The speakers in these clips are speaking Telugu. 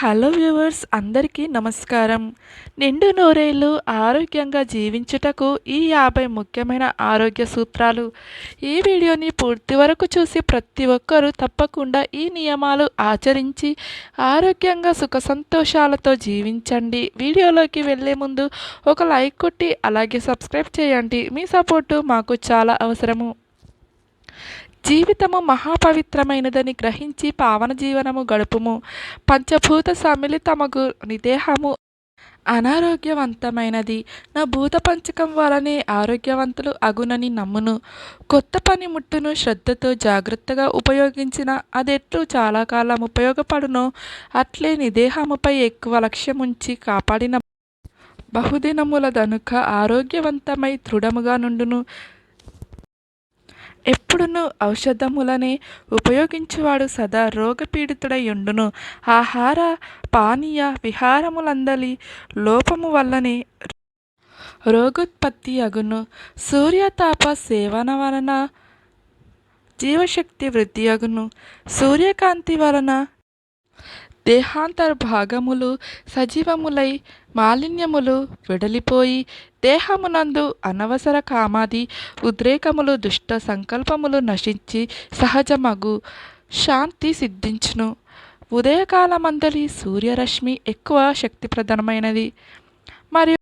హలో వ్యూవర్స్ అందరికీ నమస్కారం. నిండు నూరేళ్ళు ఆరోగ్యంగా జీవించుటకు ఈ యాభై ముఖ్యమైన ఆరోగ్య సూత్రాలు. ఈ వీడియోని పూర్తి వరకు చూసి ప్రతి ఒక్కరూ తప్పకుండా ఈ నియమాలు ఆచరించి ఆరోగ్యంగా సుఖ సంతోషాలతో జీవించండి. వీడియోలోకి వెళ్ళే ముందు ఒక లైక్ కొట్టి అలాగే సబ్స్క్రైబ్ చేయండి. మీ సపోర్టు మాకు చాలా అవసరము. జీవితము మహాపవిత్రమైనదని గ్రహించి పావన జీవనము గడుపుము. పంచభూత సమ్మిళితమగు నిదేహము అనారోగ్యవంతమైనది. నా భూత పంచకం వలనే ఆరోగ్యవంతులు అగునని నమ్మును. కొత్త పని ముట్టును శ్రద్ధతో జాగ్రత్తగా ఉపయోగించిన అదెట్లు చాలా కాలం ఉపయోగపడునో అట్లే నిదేహముపై ఎక్కువ లక్ష్యముంచి కాపాడిన బహుదినముల దనుక ఆరోగ్యవంతమై దృఢముగా నుండును. ఎప్పుడును ఔషధములనే ఉపయోగించువాడు సదా రోగపీడితుడై ఉండును ఆహార పానీయ విహారములందలి లోపము వల్లనే రోగోత్పత్తి అగును. సూర్యతాప సేవన వలన జీవశక్తి వృద్ధి అగును. సూర్యకాంతి వలన దేహాంతర భాగములు సజీవములై మాలిన్యములు వెడలిపోయి దేహమునందు అనవసర కామాది ఉద్రేకములు దుష్ట సంకల్పములు నశించి సహజమగు శాంతి సిద్ధించును. ఉదయకాలమందలి సూర్యరశ్మి ఎక్కువ శక్తిప్రదమైనది. మరియు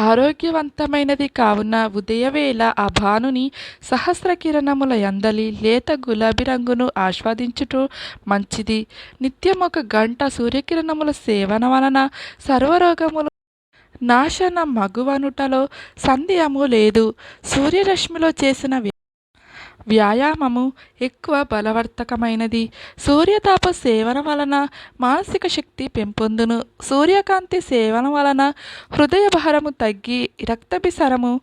ఆరోగ్యవంతమైనది కావున ఉదయవేళ ఆ భానుని సహస్ర కిరణముల యందలి లేత గులాబీ రంగును ఆస్వాదించుట మంచిది. నిత్యం ఒక గంట సూర్యకిరణముల సేవన వలన సర్వరోగములు నాశన మగువనుటలో సందేహము లేదు. సూర్యరశ్మిలో చేసిన వ్యాయామము ఎక్కువ బలవర్తకమైనది సూర్యతాప సేవన వలన మానసిక శక్తి పెంపొందును. సూర్యకాంతి సేవన వలన హృదయ భారము తగ్గి రక్తభిసరము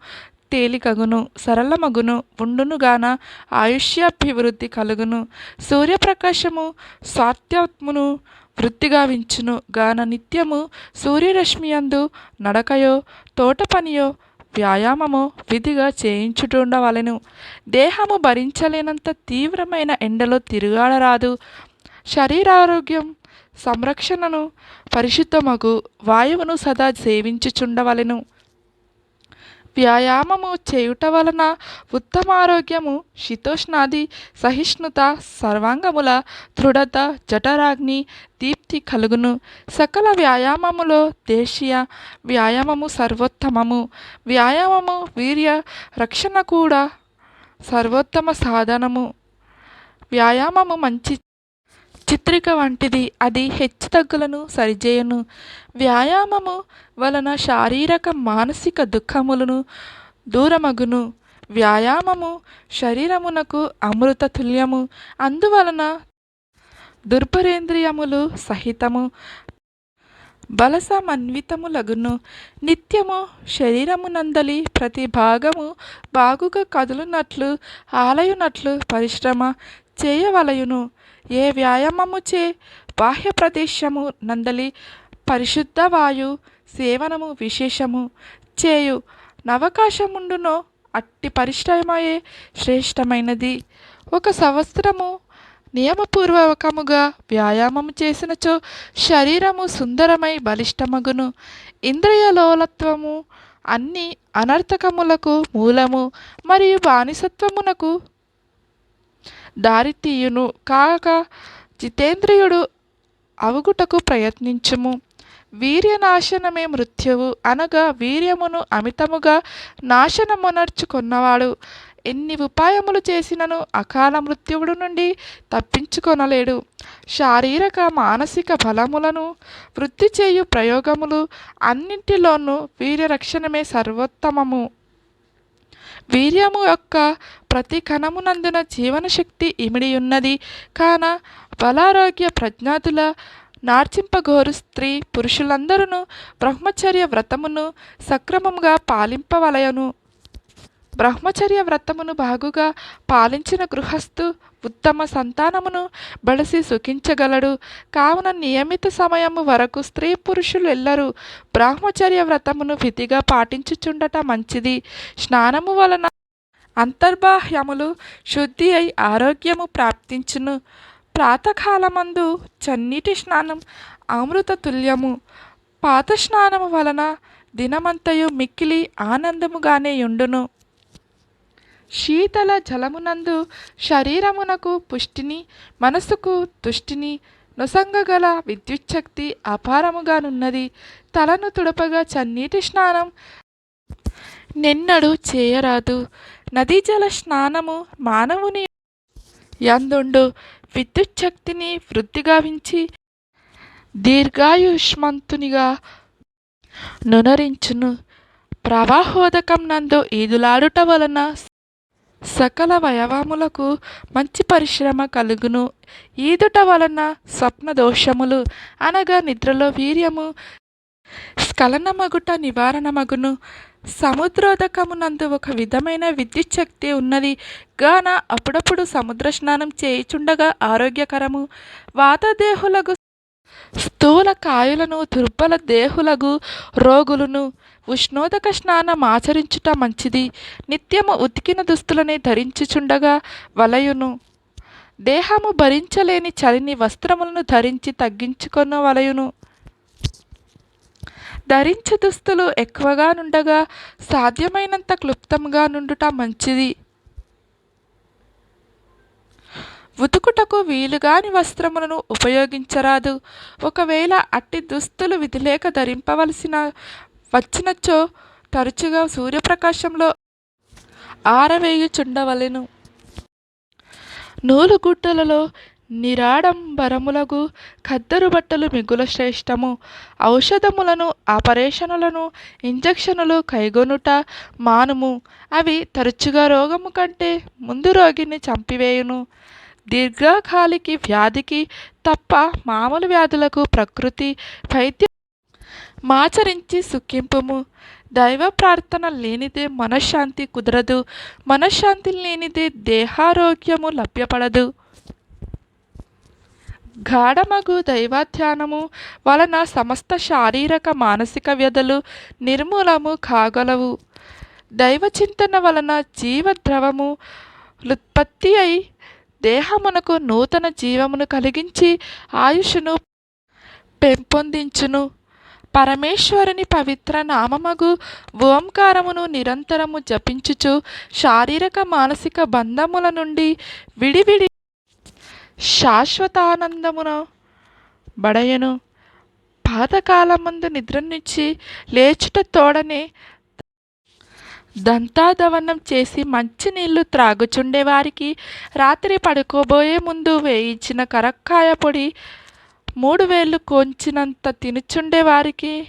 తేలికగును సరళమగును ఉండునుగాన ఆయుష్యాభివృద్ధి కలుగును. సూర్యప్రకాశము స్వార్థ్యాత్మును వృద్ధిగా వించును గాన నిత్యము సూర్యరశ్మియందు నడకయో తోట పనియో వ్యాయామము విధిగా చేయించుటుండవలెను. దేహము భరించలేనంత తీవ్రమైన ఎండలో తిరుగాడరాదు. శరీరారోగ్యం సంరక్షణను పరిశుద్ధమగు వాయువును సదా సేవించుచుండవలెను. వ్యాయామము చేయుట వలన ఉత్తమ ఆరోగ్యము శీతోష్ణాది సహిష్ణుత సర్వాంగముల దృఢత జఠరాగ్ని శాంతి కలుగును. సకల వ్యాయామములో దేశీయ వ్యాయామము సర్వోత్తమము. వ్యాయామము వీర్య రక్షణ కూడా సర్వోత్తమ సాధనము. వ్యాయామము మంచి చిత్రిక వంటిది. అది హెచ్చుతగ్గులను సరిచేయను. వ్యాయామము వలన శారీరక మానసిక దుఃఖములను దూరమగును. వ్యాయామము శరీరమునకు అమృత తుల్యము. అందువలన దుర్భరేంద్రియములు సహితము బలసమన్వితములగును. నిత్యము శరీరమునందలి ప్రతి భాగము బాగుగా కదులునట్లు ఆలయునట్లు పరిశ్రమ చేయవలయును. ఏ వ్యాయామము చే బాహ్య ప్రదేశము నందలి పరిశుద్ధ వాయు సేవనము విశేషము చేయు. నవకాశముండునో అట్టి పరిశ్రమయే శ్రేష్టమైనది. ఒక సంవత్సరము నియమపూర్వకముగా వ్యాయామము చేసినచో శరీరము సుందరమై బలిష్టమగును. ఇంద్రియలోలత్వము అన్ని అనర్థకములకు మూలము మరియు బానిసత్వమునకు దారితీయును. కాక జితేంద్రియుడు అవుగుటకు ప్రయత్నించుము. వీర్యనాశనమే మృత్యువు అనగా వీర్యమును అమితముగా నాశనమునర్చుకున్నవాడు. ఎన్ని ఉపాయములు చేసినను అకాల మృత్యువుడు నుండి తప్పించుకొనలేడు. శారీరక మానసిక బలములను వృద్ధి చేయు ప్రయోగములు అన్నింటిలోనూ వీర్యరక్షణమే సర్వోత్తమము. వీర్యము యొక్క ప్రతి కణమునందున జీవనశక్తి ఇమిడి ఉన్నది కాన బలారోగ్య ప్రజ్ఞాతుల నార్చింపగోరు స్త్రీ పురుషులందరూ బ్రహ్మచర్య వ్రతమును సక్రమముగా పాలింపవలయను బ్రహ్మచర్య వ్రతమును బాగుగా పాలించిన గృహస్థు ఉత్తమ సంతానమును బలసి సుఖించగలడు. కావున నియమిత సమయము వరకు స్త్రీ పురుషులు ఎల్లరూ బ్రహ్మచర్య వ్రతమును విధిగా పాటించుచుండట మంచిది. స్నానము వలన అంతర్బాహ్యములు శుద్ధి అయి ఆరోగ్యము ప్రాప్తించును. ప్రాతకాలమందు చన్నీటి స్నానం అమృత తుల్యము. పాత స్నానము వలన దినమంతయు మిక్కిలి ఆనందముగానే యుండును. శీతల జలమునందు శరీరమునకు పుష్టిని మనసుకు తుష్టిని నొసంగగల విద్యుచ్ఛక్తి అపారముగానున్నది. తలను తుడపగా చన్నీటి స్నానం నిన్నడు చేయరాదు. నదీ జల స్నానము మానవుని యందుండు. విద్యుచ్ఛక్తిని వృద్ధిగావించి దీర్ఘాయుష్మంతునిగా నునరించును. ప్రవాహోదకం నందు ఈదులాడుట వలన సకల వయవములకు మంచి పరిశ్రమ కలుగును. ఈదుట వలన స్వప్న దోషములు అనగా నిద్రలో వీర్యము స్ఖలనమగుట నివారణమగును. సముద్రోదకమునందు ఒక విధమైన విద్యుత్ శక్తి ఉన్నది. గాన అప్పుడప్పుడు సముద్ర స్నానం చేయుచుండగా ఆరోగ్యకరము. వాతదేహులకు స్థూల కాయలను దుర్బల దేహులకు రోగులను ఉష్ణోదక స్నానం ఆచరించుట మంచిది. నిత్యము ఉతికిన దుస్తులని ధరించుచుండగా వలయును. దేహము భరించలేని చలిని వస్త్రములను ధరించి తగ్గించుకొన వలయును. ధరించు దుస్తులు ఎక్కువగా నుండగా సాధ్యమైనంత క్లుప్తంగా నుండుట మంచిది. ఉతుకుటకు వీలుగాని వస్త్రములను ఉపయోగించరాదు. ఒకవేళ అట్టి దుస్తులు విధిలేక ధరింపవలసిన వచ్చినచో తరచుగా సూర్యప్రకాశంలో ఆరవేయుచుండవలెను. నూలుగుడ్డలలో నిరాడంబరములగు ఖద్దరు బట్టలు మిగుల శ్రేష్టము. ఔషధములను ఆపరేషనులను ఇంజక్షనులు కైగొనుట మానుము. అవి తరచుగా రోగము కంటే ముందు రోగిని చంపివేయును. దీర్ఘకాలికి వ్యాధికి తప్ప మామూలు వ్యాధులకు ప్రకృతి వైద్య మాచరించి సుఖింపుము. దైవ ప్రార్థన లేనిదే మనశ్శాంతి కుదరదు. మనశ్శాంతి లేనిదే దేహారోగ్యము లభ్యపడదు. గాఢమగు దైవాధ్యానము వలన సమస్త శారీరక మానసిక వ్యధలు నిర్మూలము కాగలవు. దైవచింతన వలన జీవద్రవము ఉత్పత్తి అయి దేహమునకు నూతన జీవమును కలిగించి ఆయుషును పెంపొందించును. పరమేశ్వరుని పవిత్ర నామమగు ఓంకారమును నిరంతరము జపించుచు శారీరక మానసిక బంధముల నుండి విడివిడి శాశ్వతానందమును బడయను. పాతకాలమందు నిద్ర నుంచి లేచుట తోడనే దంతాదవనం చేసి మంచినీళ్ళు త్రాగుచుండేవారికి రాత్రి పడుకోబోయే ముందు వేయించిన కరక్కాయ పొడి మూడు వేళ్ళు కొంచినంత తినుచుండేవారికి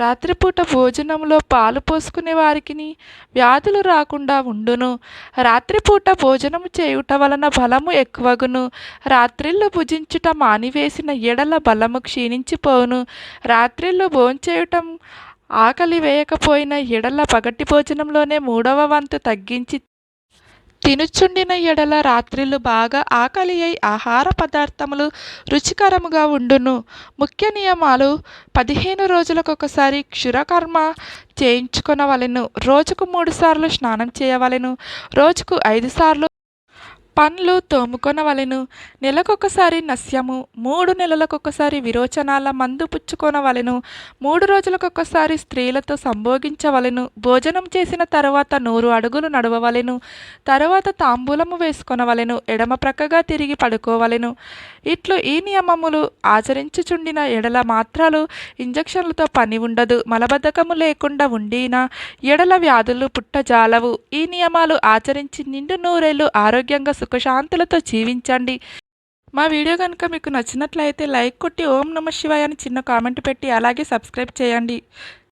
రాత్రిపూట భోజనంలో పాలు పోసుకునే వారికి వ్యాధులు రాకుండా ఉండును. రాత్రిపూట భోజనము చేయుట వలన బలము ఎక్కువగును. రాత్రిళ్ళు భుజించుట మానివేసిన ఎడల బలము క్షీణించిపోవును. రాత్రిళ్ళు భోంచేయటం ఆకలి వేయకపోయిన ఎడల పగటి భోజనంలోనే మూడవ వంతు తగ్గించి తినుచుండిన ఎడల రాత్రిళ్ళు బాగా ఆకలి అయి ఆహార పదార్థములు రుచికరముగా ఉండును. ముఖ్య నియమాలు పదిహేను రోజులకొకసారి క్షురకర్మ చేయించుకొనవలెను. రోజుకు మూడుసార్లు స్నానం చేయవలెను. రోజుకు ఐదు సార్లు పండ్లు తోముకొనవలెను. నెలకొకసారి నస్యము మూడు నెలలకొకసారి విరోచనాల మందు పుచ్చుకొనవలెను. మూడు రోజులకొకసారి స్త్రీలతో సంభోగించవలెను. భోజనం చేసిన తర్వాత నూరు అడుగులు నడవవలెను. తర్వాత తాంబూలము వేసుకొనవలెను. ఎడమ ప్రక్కగా తిరిగి పడుకోవలెను. ఇట్లు ఈ నియమములు ఆచరించుచుండిన ఎడల మాత్రాలు ఇంజక్షన్లతో పని ఉండదు. మలబద్ధకము లేకుండా ఉండిన ఎడల వ్యాధులు పుట్టజాలవు. ఈ నియమాలు ఆచరించి నిండు నూరేళ్ళు ఆరోగ్యంగా సుఖశాంతులతో జీవించండి. మా వీడియో కనుక మీకు నచ్చినట్లయితే లైక్ కొట్టి ఓం నమ శివాయ అని చిన్న కామెంట్ పెట్టి అలాగే సబ్స్క్రైబ్ చేయండి.